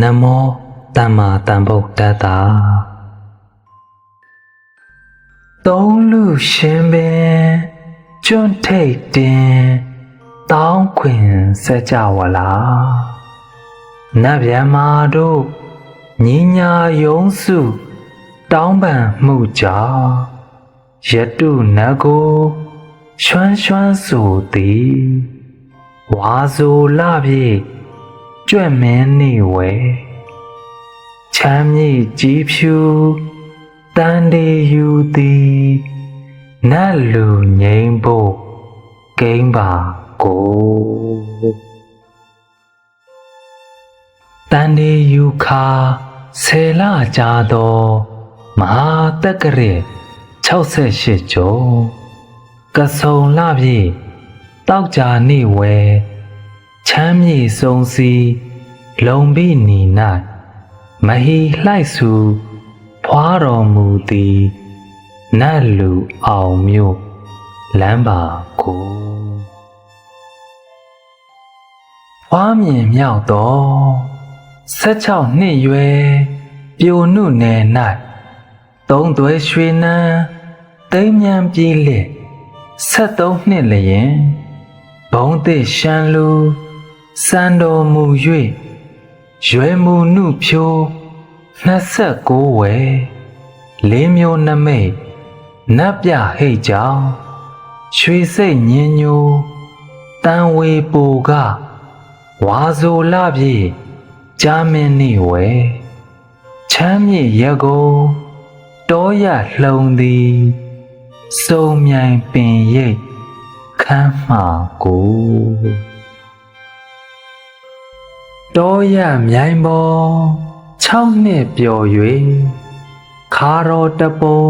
နမောတမ္မာတမ္ဗုဒ္ဓတ္တာသုံးလူရှင်ပင်ကျွန်းထိတ်တင်တောင်းခွင်ဆက်ကြဝလားနတ်ဗျမတို့ညီညာယုံစုတောင်းပန်မှုကြောင့်ယတုနတ်ကိုရွှမ်းရွှမ်းဆိုသည်ဝါဆိုလဖြင့် ကြွက်မင်းနေဝဲချမ်းမြေ့ကြီးဖြူတန်တေယူသည်နတ်လူငိမ့်ဖို့ကိမ့်ပါကိုတန်တေယူခါဆယ်လကြာသောမဟာတက္ကရေ68ကျော်ကဆုံလဖြင့်တောက်ကြနေဝဲ ချမ်းမြေစုံစီလုံပိနီ၌မဟီလှိုက်စုဖွာတော်မူသည်နတ်လူအောင်မျိုးလမ်းပါကိုဖွာမြင်မြောက်တော်16နှစ်ရွယ်ပြိုနုနယ်၌သုံးသွဲရွှေနန်းတိမ်မြန်ပြေးလက်73နှစ်လျင်ဘုံသစ်ရှမ်းလူ စံတော်မူ၍ရွယ်မူနုဖြိုး29ဝယ်လေးမျိုးနမိတ်နတ်ပြဟိတ်ကြောင့်ရွှေစိတ်ညင်ညိုတန်ဝေပူကဝါဆိုလပြည့်ကြာမင်းနေဝဲချမ်းမြေ့ရကုံတောရလှုံသည်စုံမြိုင်ပင်ရိပ်ခမ်းမှာကို တောရမြိုင်ပေါ်6နှစ်ပျော်၍ခါတော်တပုံ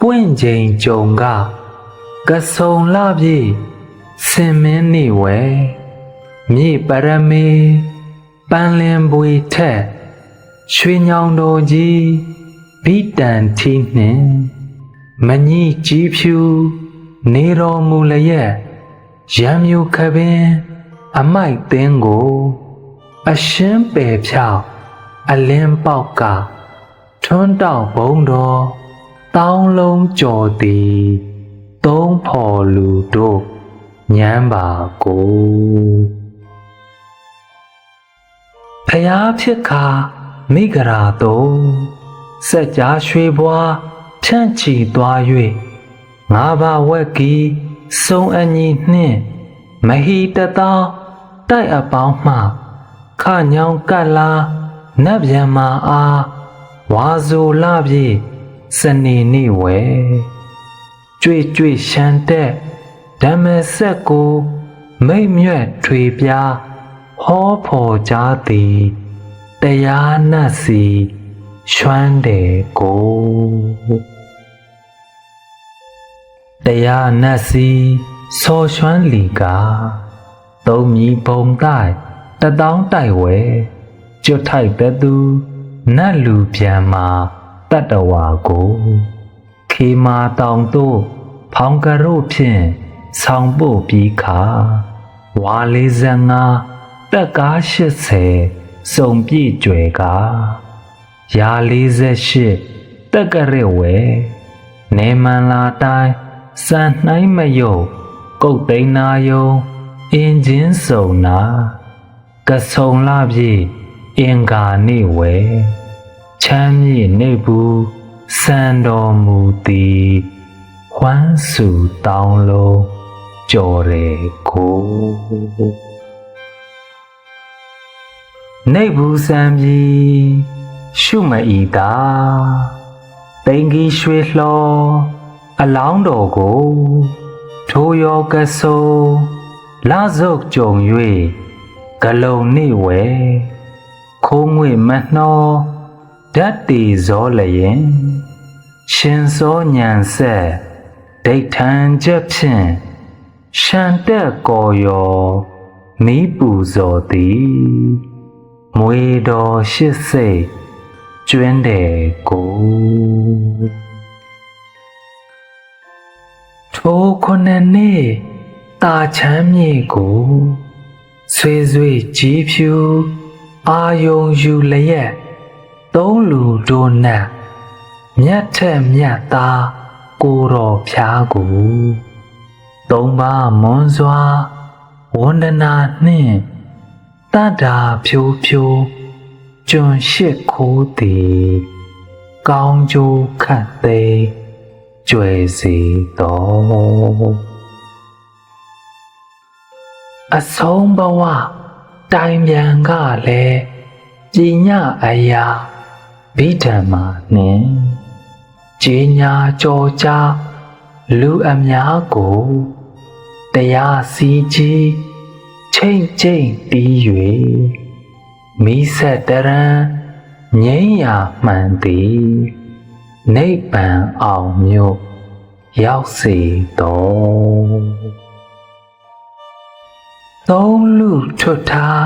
ပွင့်ချိန်ကြုံကကဆုံလပြည့်စင်မင်းနေဝဲမြေပရမေပန်းလင်ပွေထက်ရွှေညောင်တော်ကြီးဘိတန်ထီနှင့်မညိကြီးဖြူနေတော်မူလျက်ရံမြူခပင် အမိုက်သင်းကို အရှင်းပယ်ဖြောက်အလင်းပေါက်ကထွန်းတောက်ဘုံတော်တောင်းလုံးကြော်သည်သုံးဖော်လူတို့ညမ်းပါကိုဖျားဖြစ်ခါမိဂရာတုံးစက်ကြားရွှေဘွားဖြန့်ချီသွား၍ငါးပါးဝက်ကီစုံအညီနှင့်မဟီတသောတိုက်အပေါင်းမှ ခညောင်ကတ်လာနတ်ဗျံမာအားဝါဇိုလပြည့်စနေနေ့ဝဲကြွေကြွေရှန်တဲ့ဓမ္မဆက်ကိုမိတ်မြွက်ထွေပြားဟောဖော်ကြသည်တရားနတ်စီရွှမ်းတယ်ကိုတရားနတ်စီစော်ရွှမ်းလီကာသုံးမြီဘုံတိုက် တတောင်းတိုက်ဝဲကျွတ်ထိုက်တဲ့သူနတ်လူပြန်မာတတ္တဝါကိုခေမာတောင်တို့ဖောင်ကရုဖြင့်ဆောင်းပို့ပြီးခါဝါ45တက်ကား80စုံပြည့်ကျွယ်ကားရာ48တက်ကရက်ဝဲနေမန်လာတိုင်းစံနှိုင်းမယုတ်ကုတ်သိန်းနာယုံအင်ဂျင်စုံနာ ကဆုံလာပြေအင်္ဂါနေဝဲချမ်းမြေ့နေဘူးစံတော်မူသည်ဝမ်းစုတောင်းလုံးကြော်ရဲကိုနေဘူးစံပြီရှုမဤတာတိန်ကြီးရွှေလှောအလောင်းတော်ကိုထိုရောကဆုံလာစုပ်ကြုံ၍ ဂလုံနေဝဲခိုးငွေမနှောဓာတ်တီဇောလျင်ရှင်စောညံဆက်ဒိဋ္ဌံချက်ဖြင့်ရှန်တက်ကော်ယောမိပူဇော်သည်မွေတော်ရှစ်စိတ်ကျွင်းတယ်ကိုထိုခုနှစ်နှစ်တာချမ်းမြေကို ဆွေဆွေကြီးဖြူအာယုံယူလျက်သုံးလူတို့နတ်မြတ်ထက်မြတ်သားကိုတော်ဖျားကိုသုံးပါမွန်စွာဝန္ဒနာနှင့်တတ္တာဖြိုးဖြိုးကျွန်ရှိခိုးသည်ကောင်းကျိုးခတ်သိကျွယ်စီတော် အဆုံးဘဝတိုင်ပြန်ကလည်းကြည်ညအရာဗိဓမ္မာနှင့်ကြီးညာကြော်ကြားလူအများကိုတရားစီကြီးချိန်ချိန်တီး၍မိဆက်တရံငိမ့်ရာမှန်သည်နိဗ္ဗာန်အောင်မြို့ရောက်စေတော် သုံးလူထွတ်ထား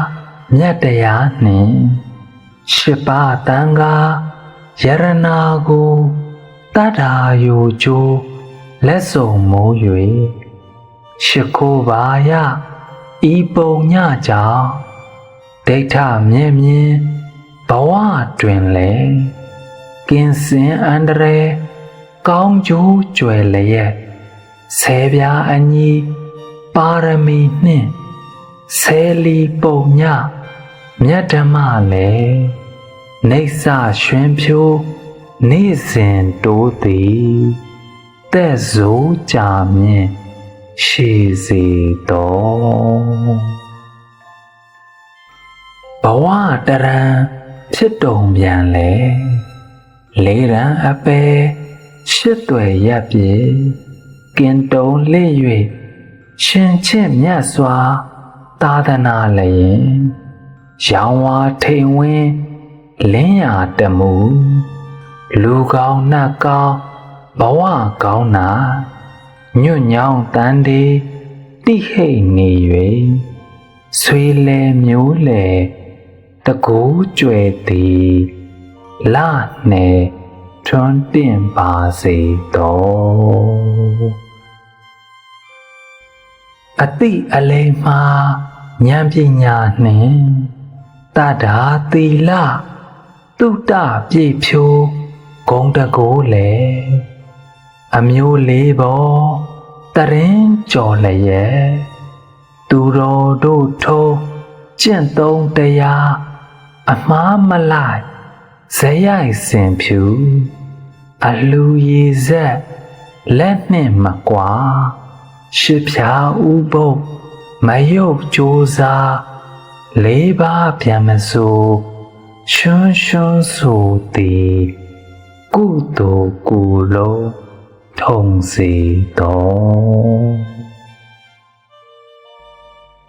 မြတ်တရားနှင့်ရှစ်ပါးတန်ခါယရနာကိုတတ္ထာယိုကျိုးလက်စုံမိုး၍ရှ िख ိုးပါယဤပုံညကြောင့်ဒိဋ္ဌမြင့်မြင့်ဘဝတွင်လေကင်းစင်အန္တရာယ်ကောင်းကျိုးကြွယ်လျက်ဆဲပြားအညီပါရမီနှင့် ဆဲလီပုံညမြတ်ဓမ္မလည်းနေဆရွှင်ဖြိုးနေ့စဉ်တိုးသည်တဲ့ဇိုးကြမြင့်ရှေစီတော်ဘဝတရံဖြစ်တုံပြန်လေလေးရန်အပေရှစ်တွေရပ်ပြေကင်တုံလေ့၍ရှင်ချစ်မြတ်စွာ သာသနာလျင်ရောင်ဝါထိန်ဝင်းလင်းရတမှုလူကောင်းနှက်ကောင်းဘဝကောင်းနာညွတ်ညောင်းတန်ဒီတိဟိတ်နေ၍ဆွေလဲမျိုးလဲတကူကြွယ်သည်လနဲ့ထွန်းတင်ပါစေတော် အတိအလိမ္မာဉာဏ်ပညာနှင့်တတာသီလတုတပြည့်ဖြိုးဂုံတကိုးလေအမျိုးလေးပေါ်တရင်ကြော်လျက်သူတော်တို့ထုံးကျင့်သုံးတရားအမှားမလိုက်ဇရိုက်စင်ဖြူအလူရည်ဆက်လက်နှင့်မကွာ ရှစ်ဖြာဥပုပ်မယုတ်ကြိုးစားလေးပါးပြန်မစိုးရှွန်းရှွန်းဆိုသည်ကုသိုလ်ကုလုံးထုံစီတော်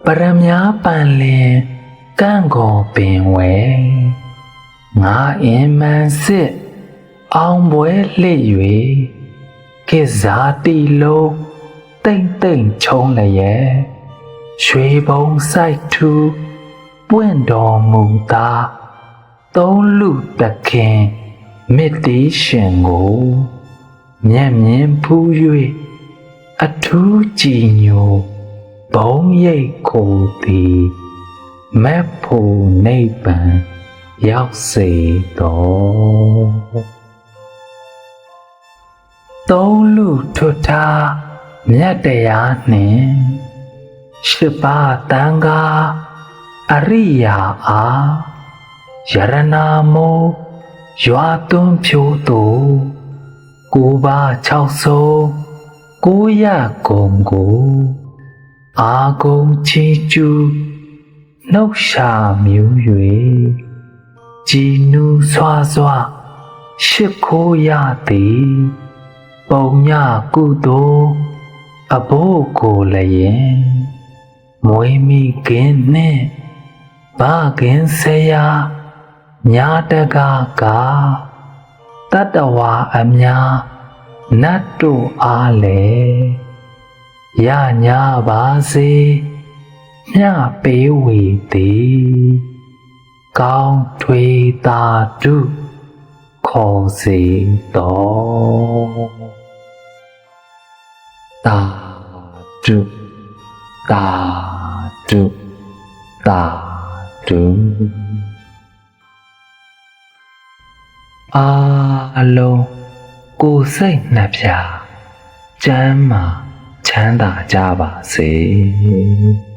ပရမညာပန်လင်ကန့်ကောပင်ဝဲငါအင်မန်စစ်အောင်ပွဲလှစ်၍ခေဇာတီလုံး တိမ့်တိမ့်ချုံးလျက်ရွှေဘုံဆိုင်ထူပွင့်တော်မူသာသုံးလူတခင်မေတ္တိရှင်ကိုမျက်မြင်ဖူး၍အထူးကြည်ညိုဘုံရိတ်ကိုသည်မက်ဖို့နိဗ္ဗာန်ရောက်စေတော်သုံးလူထွတ်ထား မြတ်တရားနှင့်ရှစ်ပါးတန်ခါအရိယာအားယရနာမောရွာသွန်းဖြိုးသူကိုပါ6ဆုံးကိုရကုံကိုအာကုံချီကျူနှုတ်ရှာမြူ၍ကြည်နူးဆွာဆွာရှစ်ခိုးရသည်ပုံညကုသိုလ် အဘိုးကိုလည်းမွေးမိကင်းနှင့်ဘာကင်းဆရာညာတကားကတတဝါအများနတ်တို့အားလေရညာပါစေမြပေးဝေသည်ကောင်းထွေတာတုခေါ်စေတော် တာတုတာတုတာတုအာအလုံးကိုစိတ်နှစ်ဖြာကျမ်းမာချမ်းသာကြပါစေ။